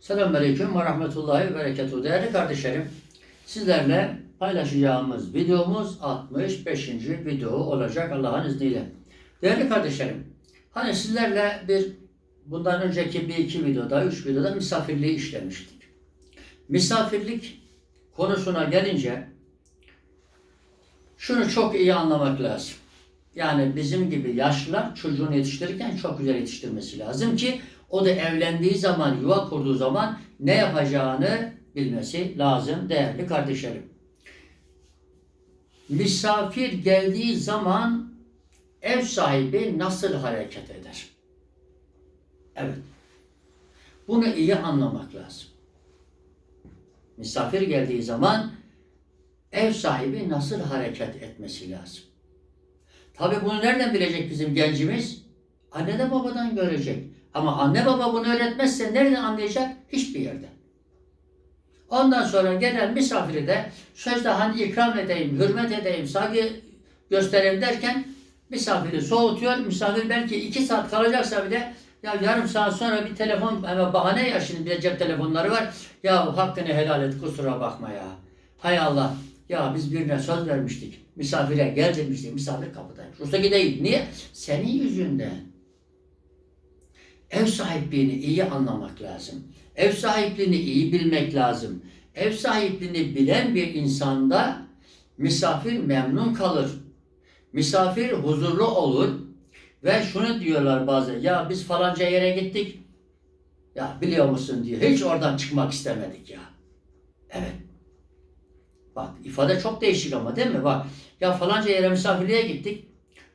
Selamünaleyküm ve rahmetullahi ve berekatuhu. Değerli kardeşlerim, sizlerle paylaşacağımız videomuz 65. video olacak Allah'ın izniyle. Değerli kardeşlerim, hani sizlerle bir bundan önceki bir iki videoda, üç videoda misafirliği işlemiştik. Misafirlik konusuna gelince şunu çok iyi anlamak lazım. Yani bizim gibi yaşlılar çocuğunu yetiştirirken çok güzel yetiştirmesi lazım ki o da evlendiği zaman, yuva kurduğu zaman ne yapacağını bilmesi lazım değerli kardeşlerim. Misafir geldiği zaman ev sahibi nasıl hareket eder? Evet. Bunu iyi anlamak lazım. Misafir geldiği zaman ev sahibi nasıl hareket etmesi lazım? Tabi bunu nereden bilecek bizim gencimiz? Anneden babadan görecek. Ama anne baba bunu öğretmezse nereden anlayacak? Hiçbir yerden. Ondan sonra gelen misafiri de sözde hani ikram edeyim, hürmet edeyim, saygı göstereyim derken misafiri soğutuyor. Misafir belki iki saat kalacaksa bile ya yarım saat sonra bir telefon hemen bahane ya şimdi bir cep telefonları var. Ya hakkını helal et kusura bakma ya. Hay Allah ya biz birine söz vermiştik. Misafire gel demiştik. Misafir kapıdaymış. Ruhsaki değil. Niye? Senin yüzünden. Ev sahipliğini iyi anlamak lazım. Ev sahipliğini iyi bilmek lazım. Ev sahipliğini bilen bir insanda misafir memnun kalır. Misafir huzurlu olur. Ve şunu diyorlar bazen. Ya biz falanca yere gittik. Ya biliyor musun diyor. Hiç oradan çıkmak istemedik ya. Evet. Bak ifade çok değişik ama değil mi? Bak ya falanca yere misafirliğe gittik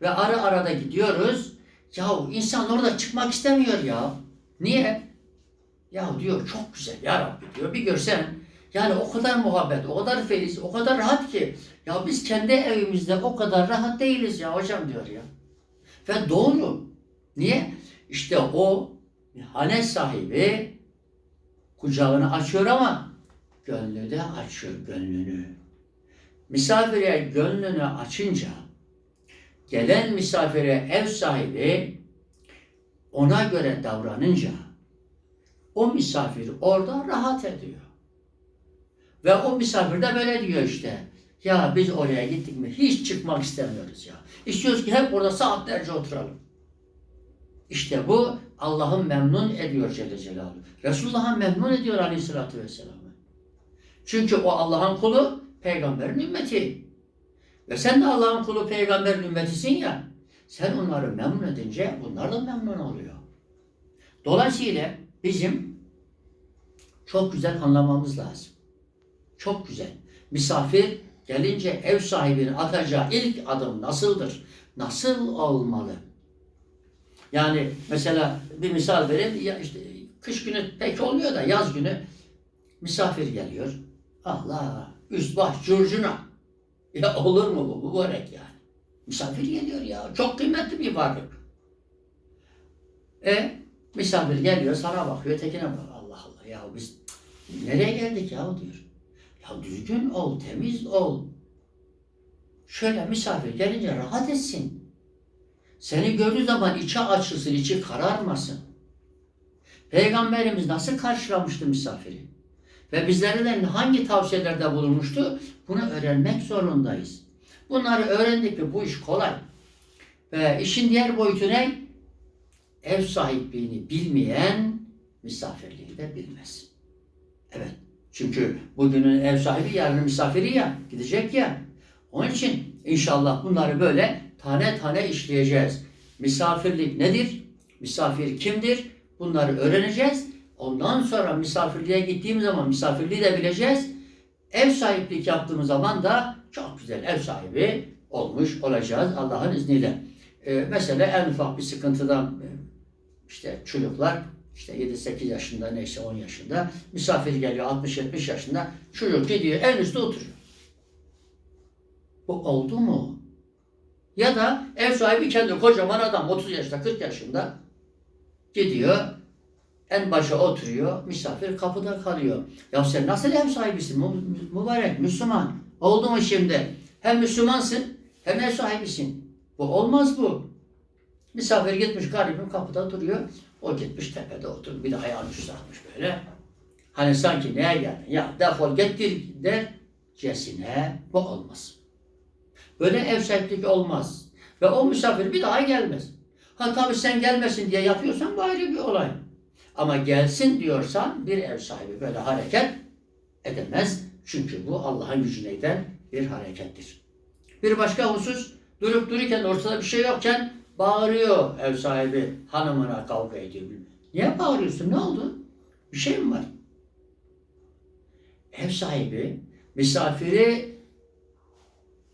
ve ara arada gidiyoruz. Ya insan orada çıkmak istemiyor ya. Niye? Ya diyor çok güzel ya Rabbi diyor. Bir görsen yani o kadar muhabbet, o kadar feliz, o kadar rahat ki. Ya biz kendi evimizde o kadar rahat değiliz ya hocam diyor ya. Ve doğru. Niye? İşte o hane sahibi kucağını açıyor ama gönlü de açıyor gönlünü. Misafire gönlünü açınca gelen misafire ev sahibi ona göre davranınca o misafir orada rahat ediyor. Ve o misafir de böyle diyor işte. Ya biz oraya gittik mi hiç çıkmak istemiyoruz ya. İstiyoruz ki hep orada saatlerce oturalım. İşte bu Allah'ın memnun ediyor Celle Celaluhu. Resulullah'ın memnun ediyor Aleyhisselatü Vesselam'ı. Çünkü o Allah'ın kulu, peygamberin ümmeti. Ve sen de Allah'ın kulu, peygamberin ümmetisin ya. Sen onları memnun edince bunlar da memnun oluyor. Dolayısıyla bizim çok güzel anlamamız lazım. Çok güzel. Misafir gelince ev sahibinin atacağı ilk adım nasıldır? Nasıl olmalı? Yani mesela bir misal vereyim. Ya işte kış günü pek olmuyor da yaz günü misafir geliyor. Allah üst baş curcuna. Ya olur mu bu? Börek yani. Misafir geliyor ya. Çok kıymetli bir varlık. E misafir geliyor sana bakıyor tekine bakıyor. Allah Allah ya biz nereye geldik ya diyor. Ya düzgün ol, temiz ol. Şöyle misafir gelince rahat etsin. Seni gördüğü zaman içi açılsın, içi kararmasın. Peygamberimiz nasıl karşılamıştı misafiri? Ve bizlere hangi tavsiyelerde bulunmuştu? Bunu öğrenmek zorundayız. Bunları öğrendik mi bu iş kolay. Ve işin diğer boyutu ne? Ev sahipliğini bilmeyen misafirliği de bilmez. Evet. Çünkü bugünün ev sahibi yarının misafiri ya. Gidecek ya. Onun için inşallah bunları böyle tane tane işleyeceğiz. Misafirlik nedir? Misafir kimdir? Bunları öğreneceğiz. Ondan sonra misafirliğe gittiğim zaman misafirliği de bileceğiz. Ev sahiplik yaptığımız zaman da çok güzel ev sahibi olmuş olacağız Allah'ın izniyle. Ee, mesela en ufak bir sıkıntıdan e, işte çocuklar işte 7-8 yaşında neyse 10 yaşında misafir geliyor 60-70 yaşında çocuk gidiyor en üstte oturuyor. Bu oldu mu? Ya da ev sahibi kendi kocaman adam 30 yaşında 40 yaşında gidiyor en başa oturuyor misafir kapıda kalıyor. Ya sen nasıl ev sahibisin Mü- mü- mübarek Müslüman oldu mu şimdi? Hem Müslümansın hem ev sahibisin. Bu olmaz bu. Misafir gitmiş garibim kapıda duruyor. O gitmiş tepede oturuyor. Bir de ayağını üstüne atmış böyle. Hani sanki neye geldin? Ya defol gittir dercesine bu olmaz. Böyle ev sahipliği olmaz. Ve o misafir bir daha gelmez. Ha tabii sen gelmesin diye yapıyorsan bu ayrı bir olay. Ama gelsin diyorsan bir ev sahibi böyle hareket edemez. Çünkü bu Allah'ın gücüne giden bir harekettir. Bir başka husus durup dururken ortada bir şey yokken bağırıyor ev sahibi hanımına kavga ediyor. Niye bağırıyorsun? Ne oldu? Bir şey mi var? Ev sahibi misafiri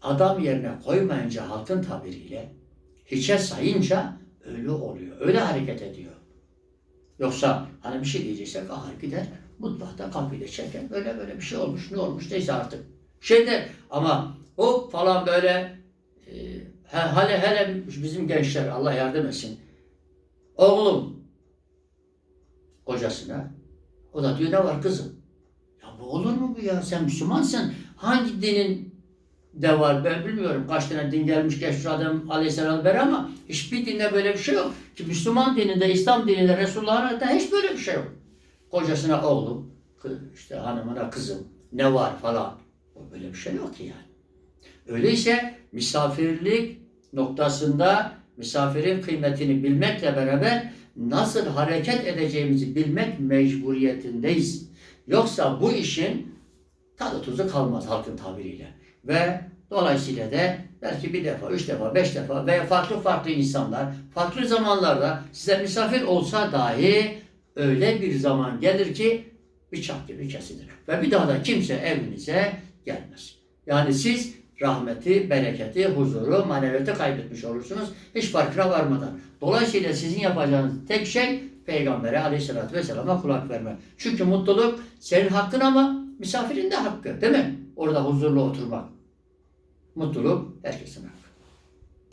adam yerine koymayınca halkın tabiriyle hiçe sayınca öyle oluyor. Öyle hareket ediyor. Yoksa hani bir şey diyecekse kalkar gider mutfakta kapıyla çeker. Böyle böyle bir şey olmuş ne olmuş neyse artık. Şeyde ama o falan böyle e, he- hele hele bizim gençler Allah yardım etsin. Oğlum kocasına o da diyor ne var kızım? Ya bu olur mu bu ya? Sen Müslümansın. Hangi dinin de var ben bilmiyorum. Kaç tane din gelmiş geçmiş adam aleyhisselam beri ama hiçbir dinde böyle bir şey yok. Ki Müslüman dininde, İslam dininde, Resulullah'ın da hiç böyle bir şey yok. Kocasına oğlum, işte hanımına kızım, ne var falan. Böyle bir şey yok ki yani. Öyleyse misafirlik noktasında misafirin kıymetini bilmekle beraber nasıl hareket edeceğimizi bilmek mecburiyetindeyiz. Yoksa bu işin tadı tuzu kalmaz halkın tabiriyle. Ve dolayısıyla da belki bir defa, üç defa, beş defa veya farklı farklı insanlar farklı zamanlarda size misafir olsa dahi öyle bir zaman gelir ki bıçak gibi kesilir. Ve bir daha da kimse evinize gelmez. Yani siz rahmeti, bereketi, huzuru, maneviyatı kaybetmiş olursunuz hiç farkına varmadan. Dolayısıyla sizin yapacağınız tek şey Peygamber'e aleyhissalatü vesselama kulak vermek. Çünkü mutluluk senin hakkın ama misafirin de hakkı değil mi? Orada huzurlu oturmak. Mutluluk herkesin hakkı.